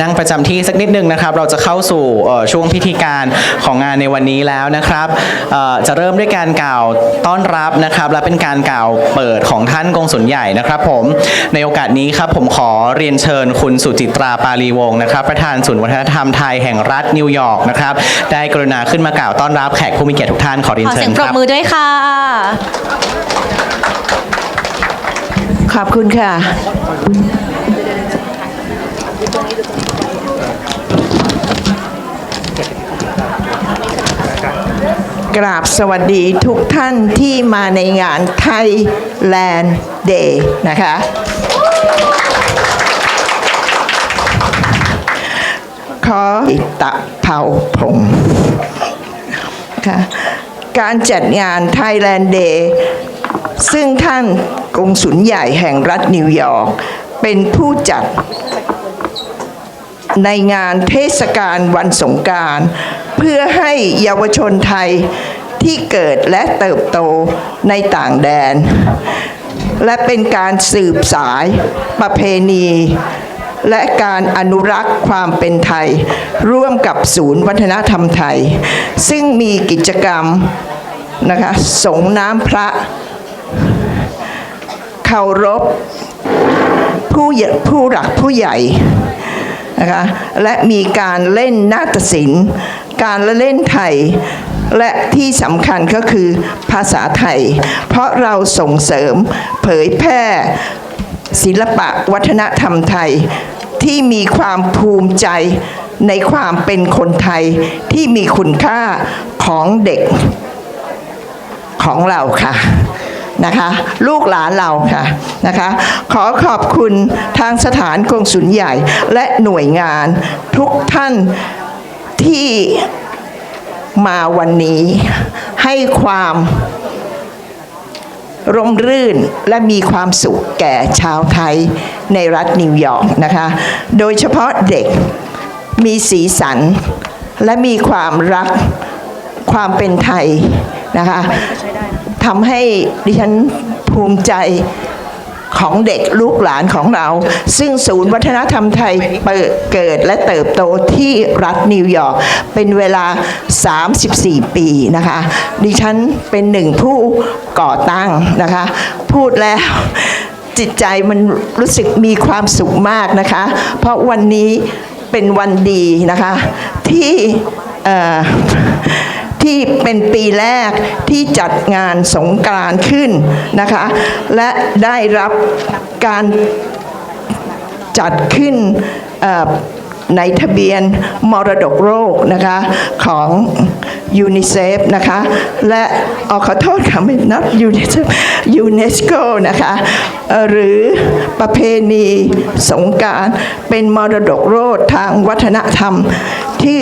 นั่งประจำที่สักนิดนึงนะครับ เราจะเข้าสู่ช่วงพิธีการของงานในวันนี้แล้วนะครับ จะเริ่มด้วยการกล่าวต้อนรับนะครับ และเป็นการกล่าวเปิดของท่านกงสุลใหญ่นะครับผมในโอกาสนี้ครับผมขอเรียนเชิญคุณสุจิตราปาลีวงศ์นะครับ ประธานศูนย์วัฒนธรรมไทยแห่งรัฐนิวยอร์กนะครับ ได้กรุณาขึ้นมากล่าวต้อนรับแขกผู้มีเกียรติทุกท่านขอเรียนเชิเสียงปรบมือด้วยค่ะขอบคุณค่ะ กราบสวัสดีทุกท่านที่มาในงานไทยแลนด์เดย์นะคะ ขอตะเภาผมค่ะการจัดงาน Thailand Day ซึ่งท่านกงสุลใหญ่แห่งรัฐนิวยอร์กเป็นผู้จัด ในงานเทศกาลวันสงการเพื่อให้เยาวชนไทยที่เกิดและเติบโตในต่างแดน และเป็นการสืบสายประเพณี และการอนุรักษ์ความเป็นไทย ร่วมกับศูนย์วัฒนธรรมไทย ซึ่งมีกิจกรรมนะคะสงน้ำพระเคารพผู้ผู้หลักผู้ใหญ่ นะคะและมีการเล่นนาฏศิลป์ การละเล่นไทย และที่สำคัญก็คือภาษาไทย เพราะเราส่งเสริมเผยแพร่ศิลปะวัฒนธรรมไทยที่มีความภูมิใจในความเป็นคนไทยที่มีคุณค่าของเด็กของเราค่ะ นะคะ ลูกหลานเราค่ะนะคะ ขอขอบคุณทางสถานกงสุลใหญ่และหน่วยงานทุกท่านที่มาวันนี้ให้ความร่มรื่นและมีความสุขแก่ชาวไทยในรัฐนิวยอร์กนะคะ โดยเฉพาะเด็กมีสีสันและมีความรักความเป็นไทยนะคะ ทำให้ดิฉันภูมิใจของเด็กลูกหลานของเรา ซึ่งศูนย์วัฒนธรรมไทยเปิดเกิดและเติบโตที่รัฐนิวยอร์กเป็นเวลา 34 ปีนะคะ ดิฉันเป็นหนึ่งผู้ก่อตั้งนะคะ พูดแล้วจิตใจมันรู้สึกมีความสุขมากนะคะ เพราะวันนี้เป็นวันดีนะคะที่ ที่เป็นปีแรกที่จัดงานสงกรานต์ขึ้นนะคะ และได้รับการจัดขึ้นในทะเบียนมรดกโลกนะคะของยูนิเซฟนะคะ และออขอโทษค่ะไม่นับยูนิเซฟยูเนสโกนะคะหรือประเพณีสงการเป็นมรดกโลกทางวัฒนธรรมที่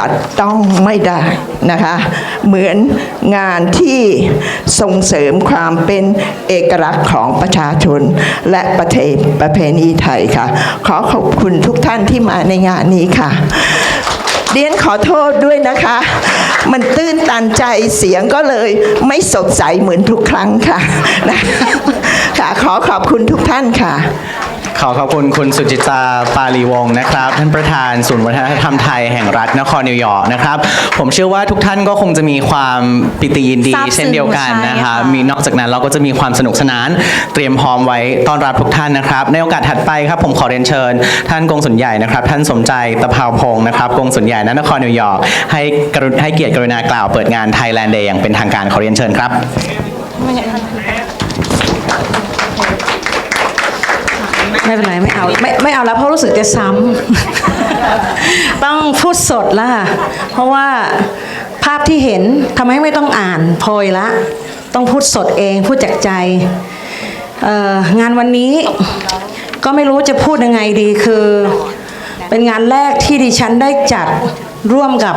จัดต้องไม่ได้นะคะ เหมือนงานที่ส่งเสริมความเป็นเอกลักษณ์ของประชาชน และประเทศประเพณีไทยค่ะ ขอขอบคุณทุกท่านที่มาในงานนี้ค่ะเรียนขอโทษด้วยนะคะ มันตื้นตันใจเสียงก็เลยไม่สดใสเหมือนทุกครั้งค่ะนะค่ะ ขอขอบคุณทุกท่านค่ะ ขอขอบคุณคุณสุจิตราปาลีวงศ์นะครับ ท่านประธานศูนย์วัฒนธรรมไทยแห่งรัฐนครนิวยอร์กนะครับ ผมเชื่อว่าทุกท่านก็คงจะมีความปิติยินดี ซาบซึ้งเช่นเดียวกันใช่นะคะค่ะ มีนอกจากนั้นเราก็จะมีความสนุกสนาน เตรียมพร้อมไว้ต้อนรับทุกท่านนะครับ ในโอกาสถัดไปครับผมขอเรียนเชิญ ท่านกงสุลใหญ่นะครับ ท่านสมใจตะเภาพงศ์นะครับกงสุลใหญ่ณนครนิวยอร์กให้กรุให้เกียรติกรุณากล่าวเปิดงาน Thailand Day อย่างเป็นทางการขอเรียนเชิญครับ ไม่ เป็นไรไม่เอาไม่ไม่เอาแล้วเพราะรู้สึกจะซ้ำ ต้องพูดสดละค่ะ เพราะว่าภาพที่เห็นทำให้ไม่ต้องอ่านโพยละ ต้องพูดสดเองพูดจากใจเอ่องานวันนี้ก็ไม่รู้จะพูดยังไงดีคือ เป็นงานแรกที่ดิฉันได้จัดร่วมกับ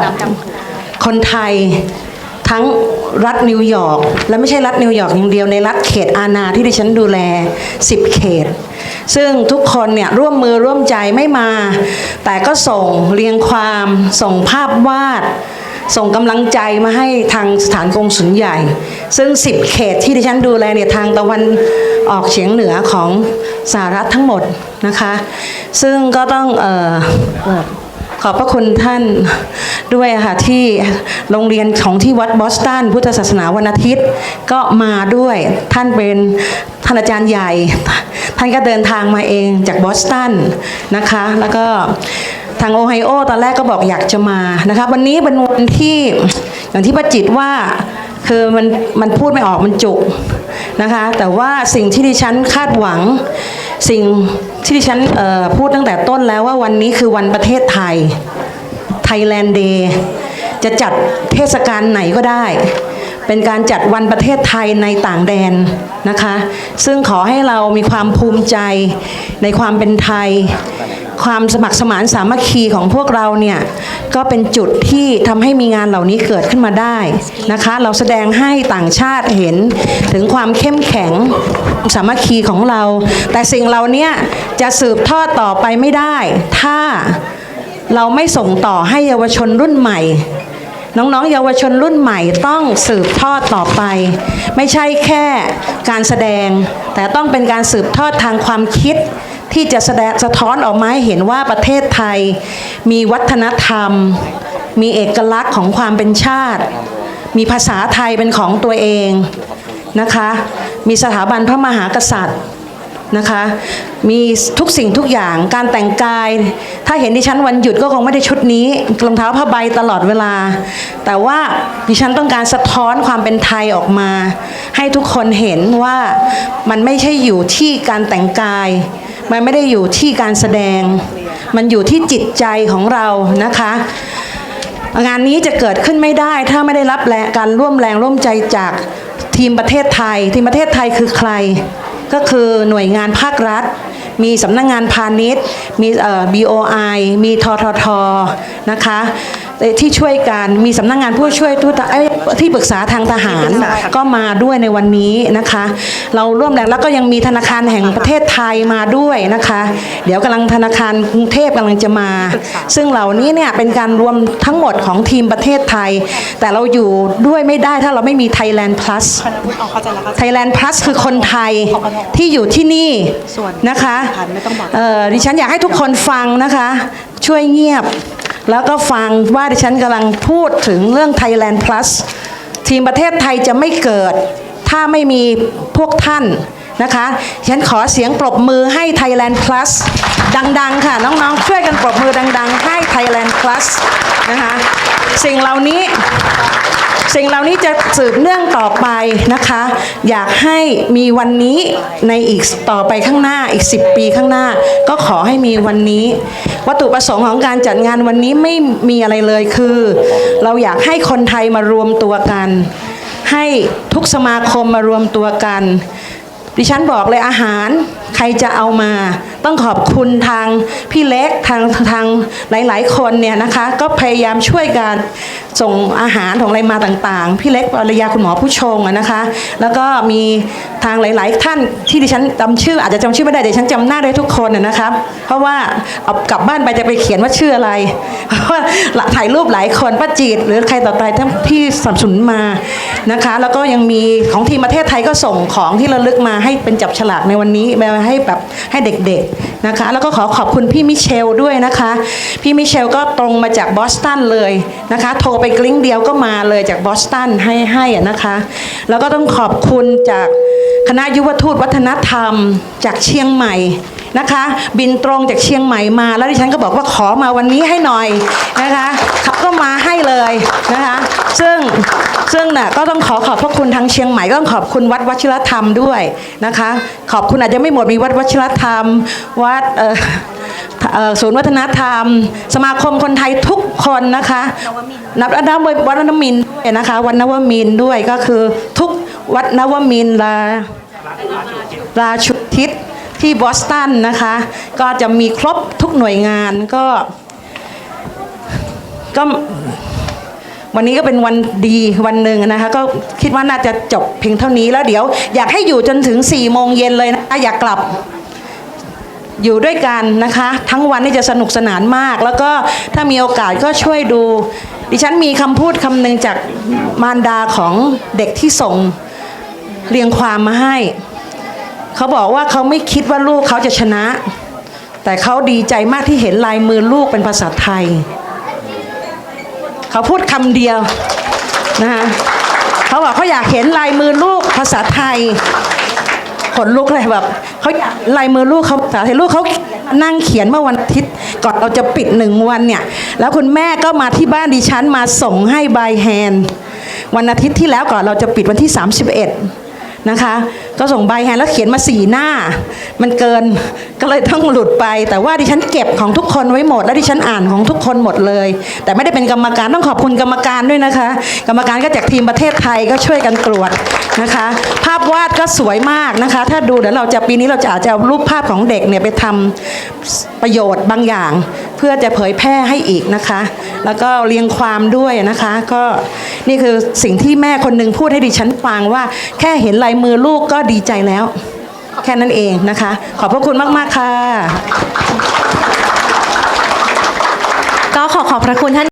คนไทยทั้ง รัฐนิวยอร์กและไม่ใช่รัฐนิวยอร์กอย่างเดียวในรัฐเขตอาณาที่ดิฉันดูแล 10 เขต ซึ่งทุกคนเนี่ยร่วมมือร่วมใจไม่มา แต่ก็ส่งเรียงความส่งภาพวาด ส่งกำลังใจมาให้ทางสถานกงสุลใหญ่ ซึ่ง 10 เขตที่ดิฉันดูแลเนี่ยทางตะวันออกเฉียงเหนือของสหรัฐทั้งหมดนะคะ ซึ่งก็ต้องเอ่อ ขอบพระคุณท่านด้วยค่ะที่โรงเรียนของที่วัดบอสตันพุทธศาสนาวันอาทิตย์ ก็มาด้วยท่านเป็นท่านอาจารย์ใหญ่ ท่านก็เดินทางมาเองจากบอสตันนะคะ แล้วก็ทางโอไฮโอตอนแรกก็บอกอยากจะมานะคะ วันนี้เป็นวันที่อย่างที่ประจิตว่า คือมันมันพูดไม่ออกมันจุกนะคะ แต่ว่าสิ่งที่ดิฉันคาดหวัง สิ่งที่ดิฉันพูดตั้งแต่ต้นแล้วว่าวันนี้คือวันประเทศไทย Thailand Day จะจัดเทศกาลไหนก็ได้ เป็นการจัดวันประเทศไทยในต่างแดนนะคะ ซึ่งขอให้เรามีความภูมิใจในความเป็นไทย ความสมัครสมานสามัคคีของพวกเราเนี่ยก็เป็นจุดที่ทำให้มีงานเหล่านี้เกิดขึ้นมาได้นะคะ เราแสดงให้ต่างชาติเห็นถึงความเข้มแข็งสามัคคีของเรา แต่สิ่งเหล่านี้จะสืบทอดต่อไปไม่ได้ ถ้าเราไม่ส่งต่อให้เยาวชนรุ่นใหม่น้องๆ เยาวชนรุ่นใหม่ต้องสืบทอดต่อไป ไม่ใช่แค่การแสดง แต่ต้องเป็นการสืบทอดทางความคิด ที่จะแสดงสะท้อนออกมาให้เห็นว่าประเทศไทย มีวัฒนธรรม มีเอกลักษณ์ของความเป็นชาติ มีภาษาไทยเป็นของตัวเองนะคะ มีสถาบันพระมหากษัตริย์นะคะมีทุกสิ่งทุกอย่างการแต่งกาย ถ้าเห็นดิฉันวันหยุดก็คงไม่ได้ชุดนี้รองเท้าผ้าใบตลอดเวลา แต่ว่าดิฉันต้องการสะท้อนความเป็นไทยออกมา ให้ทุกคนเห็นว่ามันไม่ใช่อยู่ที่การแต่งกาย มันไม่ได้อยู่ที่การแสดง มันอยู่ที่จิตใจของเรานะคะ งานนี้จะเกิดขึ้นไม่ได้ถ้าไม่ได้รับแรงการร่วมแรงร่วมใจจากทีมประเทศไทย ทีมประเทศไทยคือใคร ก็คือหน่วยงานภาครัฐ มีสำนักงงานพาณิชย์ มีเอ่อ BOI มีทททนะคะ ที่ช่วยกันมีสำนักงงานผู้ช่วยทูตเอ้ยที่ปรึกษาทางทหารก็มาด้วยในวันนี้นะคะ เราร่วมแรงแล้วก็ยังมีธนาคารแห่งประเทศไทยมาด้วยนะคะ เดี๋ยวกำลังธนาคารกรุงเทพกำลังจะมา ซึ่งเหล่านี้เนี่ยเป็นการรวมทั้งหมดของทีมประเทศไทย แต่เราอยู่ด้วยไม่ได้ถ้าเราไม่มี Thailand Plus Thailand Plus คือคนไทยที่อยู่ที่นี่นะคะเอ่อดิฉันอยากให้ทุกคนฟังนะคะ ช่วยเงียบ แล้วก็ฟังว่าดิฉันกำลังพูดถึงเรื่อง Thailand Plus ทีมประเทศไทยจะไม่เกิด ถ้าไม่มีพวกท่าน นะคะฉันขอเสียงปรบมือให้ Thailand Plus ดัง ๆ ค่ะ น้องๆ ช่วยกันปรบมือดัง ๆ ให้ Thailand Plus นะคะ สิ่งเหล่านี้สิ่งเหล่านี้จะสืบเนื่องต่อไปนะคะ อยากให้มีวันนี้ในอีกต่อไปข้างหน้าอีก 10 ปีข้างหน้า ก็ขอให้มีวันนี้ วัตถุประสงค์ของการจัดงานวันนี้ไม่มีอะไรเลยคือ เราอยากให้คนไทยมารวมตัวกัน ให้ทุกสมาคมมารวมตัวกัน ดิฉันบอกเลยอาหาร ใครจะเอามา ต้องขอบคุณทางพี่เล็กทางทางหลาย ๆ คนเนี่ยนะคะ ก็พยายามช่วยกันส่งอาหารของอะไรมาต่างๆ พี่เล็กภรรยาคุณหมอผู้ชงนะคะ แล้วก็มีทางหลาย ๆ ท่านที่ดิฉันจำชื่อ อาจจะจำชื่อไม่ได้แต่ดิฉันจำหน้าได้ทุกคนนะครับ เพราะว่าเอากลับบ้านไปจะไปเขียนว่าชื่ออะไร เพราะว่าถ่ายรูปหลายคนป้าจีดหรือใครต่อไปทั้งที่สับสนุนมานะคะ แล้วก็ยังมีของทีมประเทศไทยก็ส่งของที่ระลึกมาให้เป็นจับฉลากในวันนี้มาให้แบบให้เด็กๆนะคะ แล้วก็ขอขอบคุณพี่มิเชลด้วยนะคะ พี่มิเชลก็ตรงมาจากบอสตันเลยนะคะ โทรไปกลิ้งเดียวก็มาเลยจากบอสตันให้ให้นะคะ แล้วก็ต้องขอบคุณจากคณะยุวทูตวัฒนธรรมจากเชียงใหม่ นะคะ บินตรงจากเชียงใหม่มา แล้วดิฉันก็บอกว่าขอมาวันนี้ให้หน่อยนะคะเขาก็มาให้เลยนะคะ ซึ่งซึ่งน่ะก็ต้องขอขอบพระคุณทางเชียงใหม่ก็ต้องขอบคุณวัดวชิรธรรมด้วยนะคะ ขอบคุณอาจจะไม่หมดมีวัดวชิรธรรม วัดศูนย์วัฒนธรรม สมาคมคนไทยทุกคนนะคะนับอนววัดนวมินด้วยนะคะวัดนวมินด้วยก็คือทุกวัดนวมินลาราชุทิศ ที่บอสตันนะคะ ก็จะมีครบทุกหน่วยงานก็ก็วันนี้ก็เป็นวันดีวันหนึ่งนะคะ ก็คิดว่าน่าจะจบเพียงเท่านี้แล้วเดี๋ยว อยากให้อยู่จนถึง4ี่โมงเย็นเลยนะะอยากกลับอยู่ด้วยกันนะคะ ทั้งวันนี่จะสนุกสนานมาก แล้วก็ถ้ามีโอกาสก็ช่วยดู ดิฉันมีคำพูดคำหนึ่งจากมารดาของเด็กที่ส่งเรียงความมาให้ เขาบอกว่าเขาไม่คิดว่าลูกเขาจะชนะ แต่เขาดีใจมากที่เห็นลายมือลูกเป็นภาษาไทย เขาพูดคำเดียวนะคะเขาบอกเขาอยากเห็นลายมือลูกภาษาไทยขนลุกเลยแบบเขาอยากลายมือลูกเขาภาษาไทยลูกเขานั่งเขียนเมื่อวันอาทิตย์ก่อนเราจะปิดหนึ่งวันเนี่ย แล้วคุณแม่ก็มาที่บ้านดิฉันมาส่งให้บายแฮนวันอาทิตย์ที่แล้วก่อนเราจะปิดวันที่ 31 นะคะก็ส่งใบแฮนแล้วเขียนมาสี่หน้า มันเกินก็เลยต้องหลุดไป แต่ว่าดิฉันเก็บของทุกคนไว้หมด แล้วดิฉันอ่านของทุกคนหมดเลย แต่ไม่ได้เป็นกรรมการต้องขอบคุณกรรมการด้วยนะคะ กรรมการก็จากทีมประเทศไทยก็ช่วยกันตรวจนะคะ ภาพวาดก็สวยมากนะคะ ถ้าดูเดี๋ยวเราจะปีนี้เราจะอาจจะเอารูปภาพของเด็กเนี่ยไปทำประโยชน์บางอย่าง เพื่อจะเผยแพร่ให้อีกนะคะ แล้วก็เรียงความด้วยนะคะ ก็นี่คือสิ่งที่แม่คนหนึ่งพูดให้ดิฉันฟังว่า แค่เห็นลายมือลูกก็ดีใจแล้ว แค่นั้นเองนะคะ ขอบพระคุณมาก ๆ ค่ะ ก็ขอขอบพระคุณท่าน